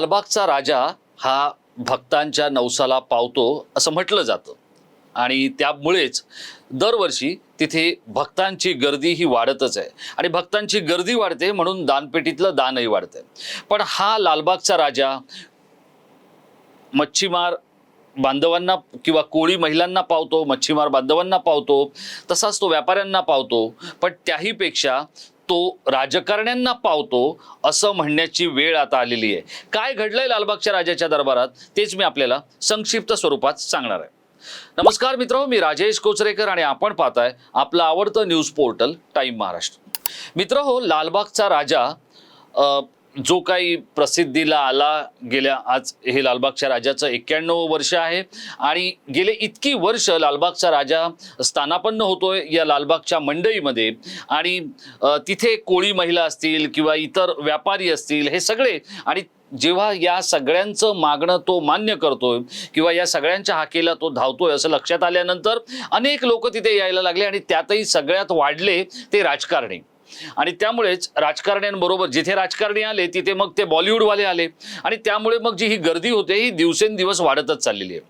लालबागचा राजा हा भक्तांच्या नवसाला पावतो असं म्हटलं जातं. आणि त्यामुळेच दरवर्षी तिथे भक्तांची गर्दी ही वाढतच आहे. आणि भक्तांची गर्दी वाढते म्हणून दानपेटीतलं दानही वाढते पण हा लालबागचा राजा मच्छीमार बांधवांना किंवा कोळी महिलांना पावतो मच्छीमार बांधवांना पावतो तसाच तो व्यापाऱ्यांना पावतो. पण त्याहीपेक्षा तो राजकारण्यांना पावतो असं म्हणण्याची वेळ आता आलेली आहे. काय घडलंय लालबागच्या राजाच्या दरबारात? तेच मी आपल्याला संक्षिप्त स्वरूपात सांगणार आहे. नमस्कार मित्र मी राजेश कोचरेकर आणि आपण पाहताय आपलं आवडतं न्यूज पोर्टल टाईम महाराष्ट्र. मित्र हो लालबागचा राजा जो काही प्रसिद्धीला आला गेल्या आज हे लालबागच्या राजाचं एक्क्याण्णव वर्ष आहे. आणि गेले इतकी वर्ष लालबागचा राजा स्थानापन्न होतोय या लालबागच्या मंडईमध्ये. आणि तिथे कोळी महिला असतील किंवा इतर व्यापारी असतील हे सगळे आणि जेव्हा या सगळ्यांचं मागणं तो मान्य करतोय किंवा या सगळ्यांच्या हाकेला तो धावतोय असं लक्षात आल्यानंतर अनेक लोक तिथे यायला लागले आणि त्यातही सगळ्यात वाढले ते राजकारणी. आणि त्यामुळेच राजकारण्यांबरोबर जिथे राजकारणी आले तिथे मग ते बॉलिवूडवाले आले. आणि त्यामुळे मग जी ही गर्दी होते ही दिवसेंदिवस वाढतच चाललेली आहे.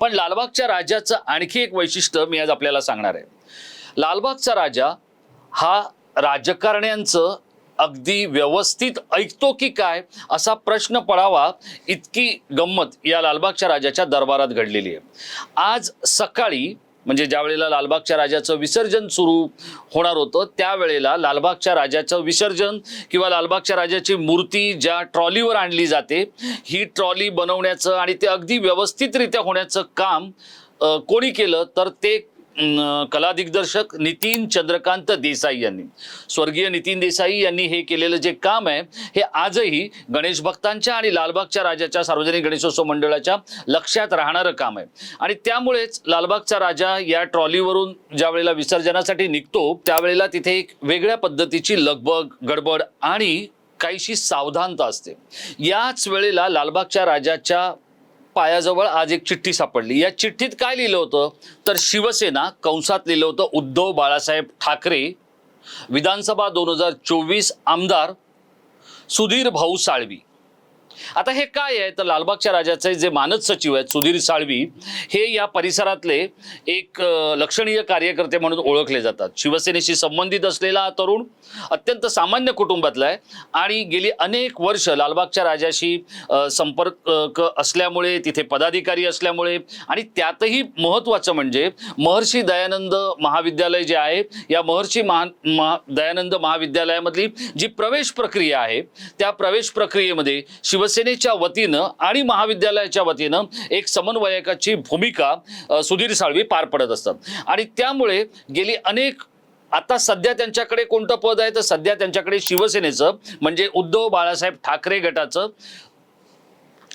पण लालबागच्या राजाचं आणखी एक वैशिष्ट्य मी आज आपल्याला सांगणार आहे. लालबागचा राजा हा राजकारण्यांचं अगदी व्यवस्थित ऐकतो की काय असा प्रश्न पडावा इतकी गंमत या लालबागच्या राजाच्या दरबारात घडलेली आहे. आज सकाळी म्हणजे ज्या वेळेला लालबागच्या राजाचं विसर्जन सुरू होणार होतं त्यावेळेला लालबागच्या राजाचं विसर्जन किंवा लालबागच्या राजाची मूर्ती ज्या ट्रॉलीवर आणली जाते ही ट्रॉली बनवण्याचं आणि ते अगदी व्यवस्थितरित्या होण्याचं काम कोणी केलं तर ते कला दिग्दर्शक नितीन चंद्रकांत देसाई यांनी. स्वर्गीय नितीन देसाई यांनी हे केलेलं जे काम आहे हे आजही गणेश भक्तांच्या आणि लालबागच्या राजाच्या सार्वजनिक गणेशोत्सव मंडळाच्या लक्षात राहणारं काम आहे. आणि त्यामुळेच लालबागचा राजा या ट्रॉलीवरून ज्या वेळेला विसर्जनासाठी निघतो त्यावेळेला तिथे एक वेगळ्या पद्धतीची लगबग गडबड आणि काहीशी सावधानता असते. याच वेळेला लालबागच्या राजाच्या पायाजवळ आज एक चिठ्ठी सापडली. या चिठ्ठीत काय लिहिलं होतं? तर शिवसेना कंसात लिहिलं होतं उद्धव बाळासाहेब ठाकरे विधानसभा दोन हजार चोवीस आमदार सुधीर भाऊ साळवी. आता हे काय आहे? तर लालबागच्या राजाचे जे मानद सचिव आहेत सुधीर साळवी हे या परिसरातले एक लक्षणीय कार्यकर्ते म्हणून ओळखले जातात. शिवसेनेशी संबंधित असलेला हा तरुण अत्यंत सामान्य कुटुंबातला आहे आणि गेली अनेक वर्ष लालबागच्या राजाशी संपर्क असल्यामुळे तिथे पदाधिकारी असल्यामुळे आणि त्यातही महत्त्वाचं म्हणजे महर्षी दयानंद महाविद्यालय जे आहे या महर्षी महा महा दयानंद महाविद्यालयामधली जी प्रवेश प्रक्रिया आहे त्या प्रवेश प्रक्रियेमध्ये शिव शिवसेनेच्या वतीनं आणि महाविद्यालयाच्या वतीनं एक समन्वयकाची भूमिका सुधीर साळवी पार पडत असतात. आणि त्यामुळे गेली अनेक आता सध्या त्यांच्याकडे कोणतं पद आहे? तर सध्या त्यांच्याकडे शिवसेनेचं म्हणजे उद्धव बाळासाहेब ठाकरे गटाचं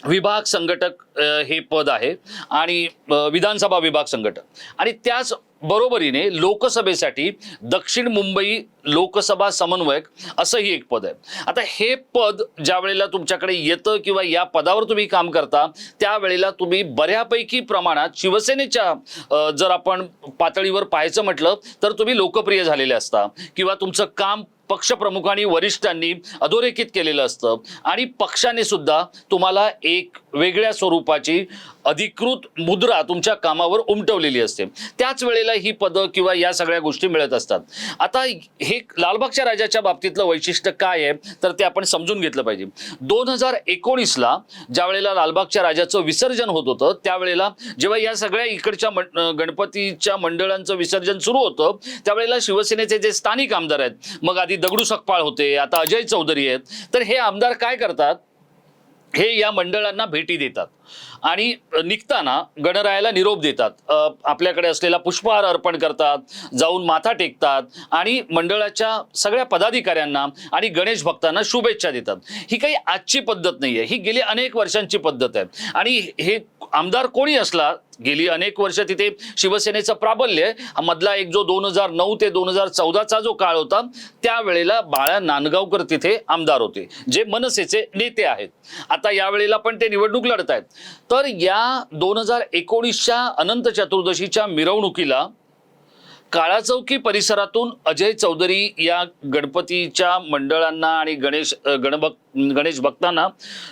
विभाग संघटक हे पद आहे. आणि विधानसभा विभाग संघटक. आणि त्याच बरोबरीने लोकसभेसाठी दक्षिण मुंबई लोकसभा समन्वयक असंही एक पद आहे. आता हे पद ज्या वेळेला तुमच्याकडे येतं किंवा या पदावर तुम्ही काम करता त्यावेळेला तुम्ही बऱ्यापैकी प्रमाणात शिवसेनेच्या जर आपण पातळीवर पाहायचं म्हटलं तर तुम्ही लोकप्रिय झालेले असता किंवा तुमचं काम पक्षप्रमुखांनी वरिष्ठांनी अधोरेखित केलेलं असतं आणि पक्षाने सुद्धा तुम्हाला एक वेगळ्या स्वरूपाची अधिकृत मुद्रा तुमच्या कामावर उमटवलेली असते. त्याच वेळेला ही पदं किंवा या सगळ्या गोष्टी मिळत असतात. आता हे लालबागच्या राजाच्या बाबतीतलं वैशिष्ट्य काय आहे तर ते आपण समजून घेतलं पाहिजे. दोन हजार एकोणीसला ज्या वेळेला लालबागच्या राजाचं विसर्जन होत होतं त्यावेळेला जेव्हा या सगळ्या इकडच्या गणपतीच्या मंडळांचं विसर्जन सुरू होतं त्यावेळेला शिवसेनेचे जे स्थानिक आमदार आहेत मग आधी दगडू सकपाळ होते आता अजय चौधरी आहेत तर हे आमदार काय करतात? हे या मंडळांना भेटी देतात. आणि निघताना गणरायाला निरोप देतात. आपल्याकडे असलेला पुष्पहार अर्पण करतात जाऊन माथा टेकतात आणि मंडळाच्या सगळ्या पदाधिकाऱ्यांना आणि गणेश भक्तांना शुभेच्छा देतात. ही काही आजची पद्धत नाही आहे ही गेली अनेक वर्षांची पद्धत आहे. आणि हे आमदार कोणी असला गेली अनेक वर्ष तिथे शिवसेनेचं प्राबल्य हा मधला एक जो दोन हजार नऊ ते दोन हजार चौदाचा जो काळ होता त्यावेळेला बाळा नांदगावकर तिथे आमदार होते जे मनसेचे नेते आहेत. आता यावेळेला पण ते निवडणूक लढत आहेत तर या दोन हजार एकोणीसच्या अनंत चतुर्दशीच्या मिरवणुकीला काळाचौकी परिसरातून अजय चौधरी या गणपतीच्या मंडळांना आणि गणेश अ, गणभक्त गणेश भक्तांना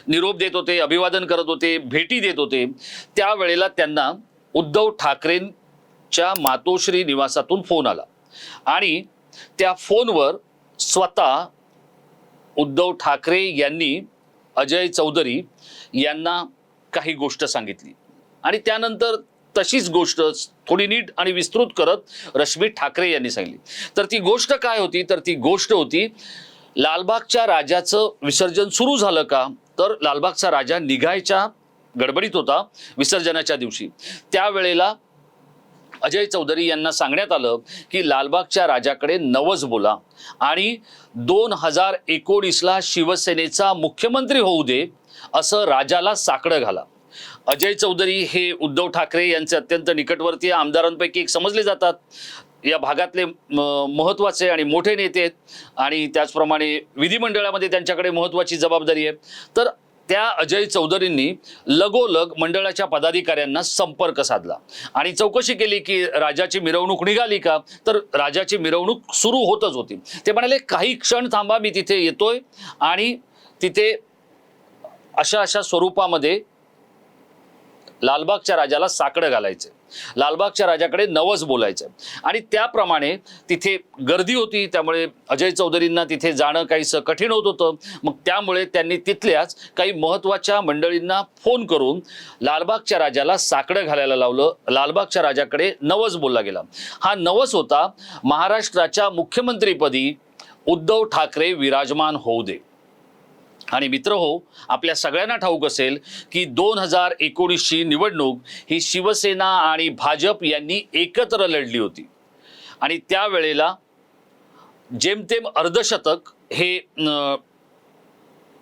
निरोप देत होते अभिवादन करत होते भेटी देत होते. त्यावेळेला त्यांना उद्धव ठाकरेंच्या मातोश्री निवासातून फोन आला. आणि त्या फोनवर स्वतः उद्धव ठाकरे यांनी अजय चौधरी यांना काही गोष्ट सांगितली. आणि त्यानंतर तशीच गोष्ट थोडी नीट आणि विस्तृत करत रश्मी ठाकरे यांनी सांगितली. तर ती गोष्ट काय होती? तर ती गोष्ट होती लालबागच्या राजाचं विसर्जन सुरू झालं का? तर लालबागचा राजा निघायच्या गडबडीत होता विसर्जनाच्या दिवशी. त्यावेळेला अजय चौधरी यांना सांगण्यात आलं की लालबागच्या राजाकडे नवज बोला आणि दोन हजार एकोणीसला शिवसेनेचा मुख्यमंत्री होऊ दे असं राजाला साकडं घाला. अजय चौधरी हे उद्धव ठाकरे यांचे अत्यंत निकटवर्तीय आमदारांपैकी एक समजले जातात. या भागातले म- महत्त्वाचे आणि मोठे नेते आहेत आणि त्याचप्रमाणे विधिमंडळामध्ये त्यांच्याकडे महत्त्वाची जबाबदारी आहे. तर त्या अजय चौधरींनी लगोलग मंडळाच्या पदाधिकाऱ्यांना संपर्क साधला. आणि चौकशी केली की राजाची मिरवणूक निघाली का? तर राजाची मिरवणूक सुरू होतच होती. ते म्हणाले काही क्षण थांबा मी तिथे येतोय आणि तिथे अशा अशा स्वरूपामध्ये लालबागच्या राजाला साकडं घालायचं. लालबागच्या राजाकडे नवस बोलायचं. आणि त्याप्रमाणे तिथे गर्दी होती त्यामुळे अजय चौधरींना तिथे जाणं काहीसं कठीण होत होतं. मग त्यामुळे त्यांनी तिथल्याच काही महत्त्वाच्या मंडळींना फोन करून लालबागच्या राजाला साकडं घालायला लावलं. लालबागच्या राजाकडे नवस बोलला गेला. हा नवस होता महाराष्ट्राच्या मुख्यमंत्रीपदी उद्धव ठाकरे विराजमान होऊ दे. आणि मित्र हो आपल्या सगळ्यांना ठाऊक असेल की दोन हजार एकोणीसची निवडणूक ही शिवसेना आणि भाजप यांनी एकत्र लढली होती. आणि त्यावेळेला जेमतेम अर्धशतक हे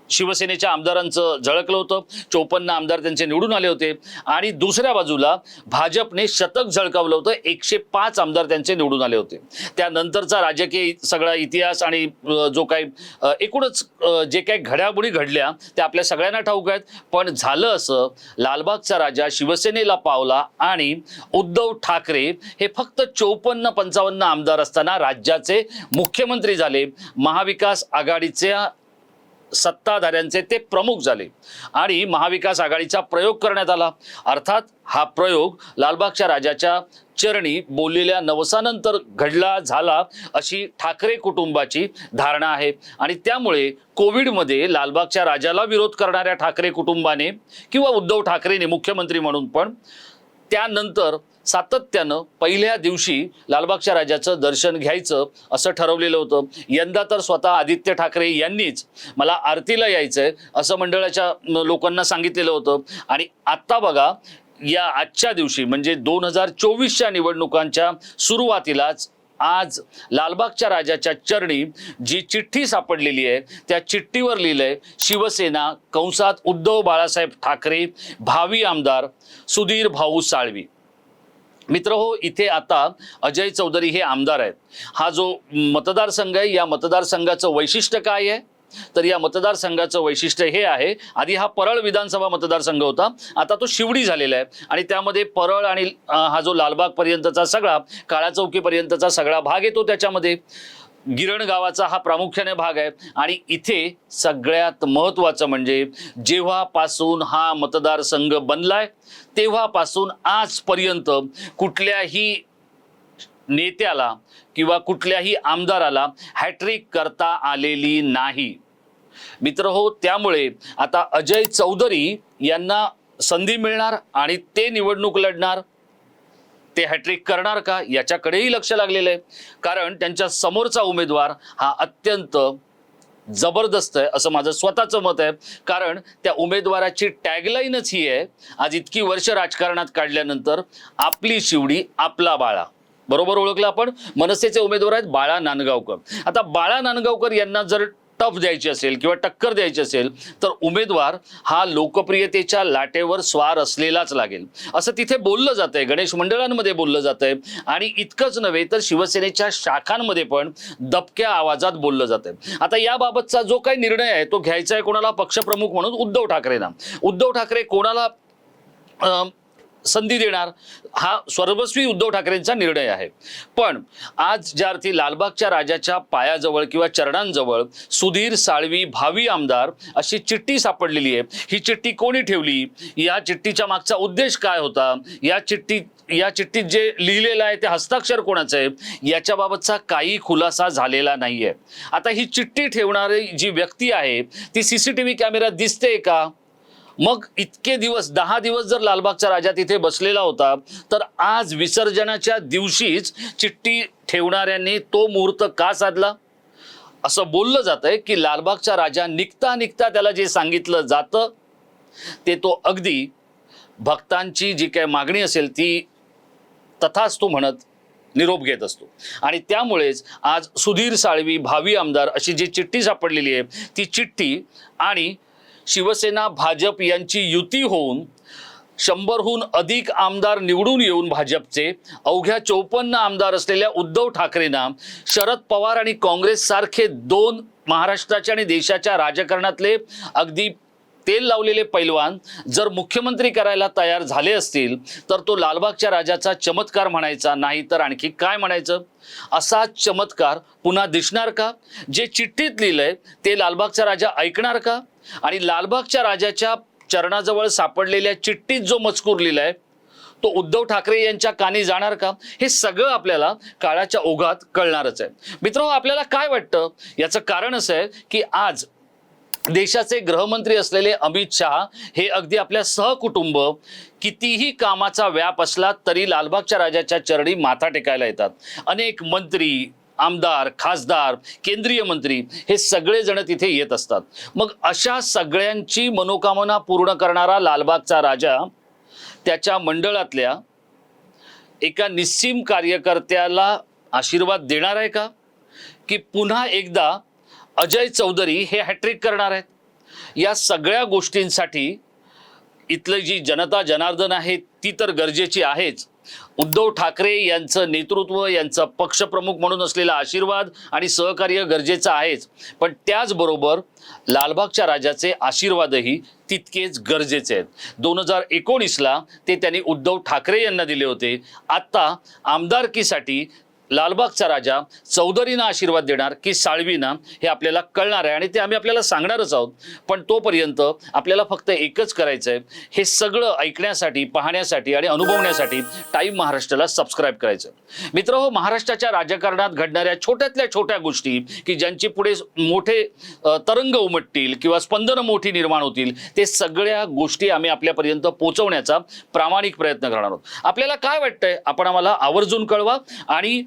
शिवसेनेच्या आमदारांचं झळकलं होतं. चोपन्न आमदार त्यांचे निवडून आले होते. आणि दुसऱ्या बाजूला भाजपने शतक झळकावलं होतं. एकशे पाच आमदार त्यांचे निवडून आले होते. त्यानंतरचा राजकीय सगळा इतिहास आणि जो काही एकूणच जे काही घडामोडी घडल्या त्या आपल्या सगळ्यांना ठाऊक आहेत. पण झालं असं लालबागचा राजा शिवसेनेला पावला आणि उद्धव ठाकरे हे फक्त चोपन्न पंचावन्न आमदार असताना राज्याचे मुख्यमंत्री झाले. महाविकास आघाडीच्या सत्ताधाऱ्यांचे ते प्रमुख झाले आणि महाविकास आघाडीचा प्रयोग करण्यात आला. अर्थात हा प्रयोग लालबागच्या राजाच्या चरणी बोललेल्या नवसानंतर घडला झाला अशी ठाकरे कुटुंबाची धारणा आहे. आणि त्यामुळे कोविडमध्ये लालबागच्या राजाला विरोध करणाऱ्या ठाकरे कुटुंबाने किंवा उद्धव ठाकरेने मुख्यमंत्री म्हणून पण त्यानंतर सातत्यानं पहिल्या दिवशी लालबागच्या राजाचं दर्शन घ्यायचं असं ठरवलेलं होतं. यंदा तर स्वतः आदित्य ठाकरे यांनीच मला आरतीला यायचं आहे असं मंडळाच्या लोकांना सांगितलेलं होतं. आणि आत्ता बघा या आजच्या दिवशी म्हणजे दोन हजार चोवीसच्या निवडणुकांच्या सुरुवातीलाच आज लालबागच्या राजाच्या चरणी जी चिठ्ठी सापडलेली आहे त्या चिठ्ठीवर लिहिलंय शिवसेना कंसात उद्धव बाळासाहेब ठाकरे भावी आमदार सुधीर भाऊ साळवी. मित्र हो इथे आता अजय चौधरी हे आमदार आहेत. हा जो मतदारसंघ आहे या मतदारसंघाचं वैशिष्ट्य काय आहे? तर या मतदारसंघाचं वैशिष्ट्य हे आहे. आधी हा परळ विधानसभा मतदारसंघ होता. आता तो शिवडी झालेला आहे. आणि त्यामध्ये परळ आणि हा जो लालबाग पर्यंतचा सगळा काळ्या चौकीपर्यंतचा सगळा भाग येतो त्याच्यामध्ये. गिरण गावाचा हा प्रामुख्याने भाग आहे. आणि इथे सगळ्यात महत्त्वाचं म्हणजे जेव्हापासून हा मतदारसंघ बनलाय तेव्हापासून आजपर्यंत कुठल्याही नेत्याला किंवा कुठल्याही आमदाराला हॅट्रिक करता आलेली नाही. मित्र हो त्यामुळे आता अजय चौधरी यांना संधी मिळणार आणि ते निवडणूक लढणार? ते हॅट्रिक करणार का? याच्याकडेही लक्ष लागलेलं आहे. कारण त्यांच्या समोरचा उमेदवार हा अत्यंत जबरदस्त आहे असं माझं स्वतःचं मत आहे. कारण त्या उमेदवाराची टॅगलाईनच ही आहे आज इतकी वर्ष राजकारणात काढल्यानंतर आपली शिवडी आपला बाळा. बरोबर ओळखलं आपण? मनसेचे उमेदवार आहेत बाळा नांदगावकर. आता बाळा नांदगावकर यांना जर टफ द्यायची असेल किंवा टक्कर द्यायची असेल तर उमेदवार हा लोकप्रियतेच्या लाटेवर स्वार असलेलाच लागेल. असं तिथे बोललं जातंय. गणेश मंडळांमध्ये बोललं जातंय. आणि इतकंच नव्हे तर शिवसेनेच्या शाखांमध्ये पण दबक्या आवाजात बोललं जातंय. आता याबाबतचा जो काही निर्णय आहे तो घ्यायचा आहे कोणाला? पक्षप्रमुख म्हणून उद्धव ठाकरेंना. उद्धव ठाकरे कोणाला संधी देणार हा सर्वस्वी उद्धव ठाकरेंचा निर्णय आहे. पण आज ज्या अर्थी लालबागच्या राजाच्या पायाजवळ किंवा चरणांजवळ सुधीर साळवी भावी आमदार अशी चिठ्ठी सापडलेली आहे. ही चिठ्ठी कोणी ठेवली? या चिठ्ठीच्या मागचा उद्देश काय होता? या चिठ्ठी या चिठ्ठीत जे लिहिलेलं आहे ते हस्ताक्षर कोणाचं आहे? याच्याबाबतचा काही खुलासा झालेला नाही आहे आता ही चिठ्ठी ठेवणारी जी व्यक्ती आहे ती सी सी टी व्ही कॅमेऱ्यात दिसते का? मग इतके दिवस दहा दिवस जर लालबागचा राजा तिथे बसलेला होता तर आज विसर्जनाच्या दिवशीच चिठ्ठी ठेवणाऱ्यांनी तो मुहूर्त का साधला? असं बोललं जातंय की लालबागचा राजा निघता निघता त्याला जे सांगितलं जातं ते तो अगदी भक्तांची जी काय मागणी असेल ती तथाच तो म्हणत निरोप घेत असतो. आणि त्यामुळेच आज सुधीर साळवी भावी आमदार अशी जी चिठ्ठी सापडलेली आहे ती चिठ्ठी आणि शिवसेना भाजप यांची युती होऊन शंभरहून अधिक आमदार निवडून येऊन भाजपचे अवघ्या चौपन्न आमदार असलेल्या उद्धव ठाकरेंना शरद पवार आणि काँग्रेस सारखे दोन महाराष्ट्राच्या आणि देशाच्या राजकारणातले अगदी तेल लावलेले पैलवान जर मुख्यमंत्री करायला तयार झाले असतील तर तो लालबागच्या राजाचा चमत्कार म्हणायचा नाही तर आणखी काय म्हणायचं? असा चमत्कार पुन्हा दिसणार का? जे चिठ्ठीत लिहिलंय ते लालबागचा राजा ऐकणार का? आणि लालबागच्या राजाच्या चरणाजवळ सापडलेल्या चिठ्ठीत जो मजकूर लिहिलाय तो उद्धव ठाकरे यांच्या कानी जाणार का? हे सगळं आपल्याला काळाच्या ओघात कळणारच आहे. मित्रांनो आपल्याला काय वाटतं? याचं कारण असं आहे की आज देशाचे गृहमंत्री असलेले अमित शहा हे अगदी आपल्या सहकुटुंब कितीही कामाचा व्याप असला तरी लालबागच्या राजाच्या चरणी माथा टेकायला येतात. अनेक मंत्री आमदार खासदार केंद्रीय मंत्री हे सगळेजण तिथे येत असतात. मग अशा सगळ्यांची मनोकामना पूर्ण करणारा लालबागचा राजा त्याच्या मंडळातल्या एका निस्सीम कार्यकर्त्याला आशीर्वाद देणार आहे का? की पुन्हा एकदा अजय चौधरी हे हॅट्रिक करणार आहेत? या सगळ्या गोष्टींसाठी इथलं जी जनता जनार्दन आहे ती तर गरजेची आहेच. उद्धव ठाकरे यांचं नेतृत्व यांचं पक्षप्रमुख म्हणून असलेला आशीर्वाद आणि सहकार्य गरजेचं आहेच. पण त्याचबरोबर लालबागच्या राजाचे आशीर्वादही तितकेच गरजेचे आहेत. दोन हजार एकोणीसला ते त्यांनी उद्धव ठाकरे यांना दिले होते. आत्ता आमदारकीसाठी लालबागचा राजा चौधरींना आशीर्वाद देणार की साळवीना हे आपल्याला कळणार आहे. आणि ते आम्ही आपल्याला सांगणारच आहोत. पण तोपर्यंत आपल्याला फक्त एकच करायचं आहे हे सगळं ऐकण्यासाठी पाहण्यासाठी आणि अनुभवण्यासाठी टाईम महाराष्ट्राला सबस्क्राईब करायचं मित्र हो महाराष्ट्राच्या राजकारणात घडणाऱ्या छोट्यातल्या छोट्या गोष्टी की ज्यांची पुढे मोठे तरंग उमटतील किंवा स्पंदनं मोठी निर्माण होतील ते सगळ्या गोष्टी आम्ही आपल्यापर्यंत पोहोचवण्याचा प्रामाणिक प्रयत्न करणार आहोत. आपल्याला काय वाटतंय? आपण आम्हाला आवर्जून कळवा आणि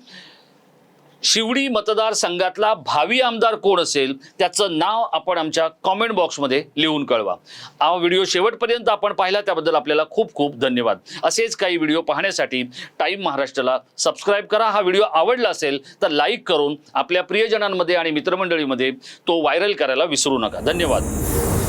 शिवडी मतदारसंघातला भावी आमदार कोण असेल त्याचं नाव आपण आमच्या कॉमेंट बॉक्समध्ये लिहून कळवा. हा व्हिडिओ शेवटपर्यंत आपण पाहिला त्याबद्दल आपल्याला खूप खूप धन्यवाद. असेच काही व्हिडिओ पाहण्यासाठी टाईम महाराष्ट्राला सबस्क्राईब करा. हा व्हिडिओ आवडला असेल तर लाईक करून आपल्या प्रियजनांमध्ये आणि मित्रमंडळीमध्ये तो व्हायरल करायला विसरू नका. धन्यवाद.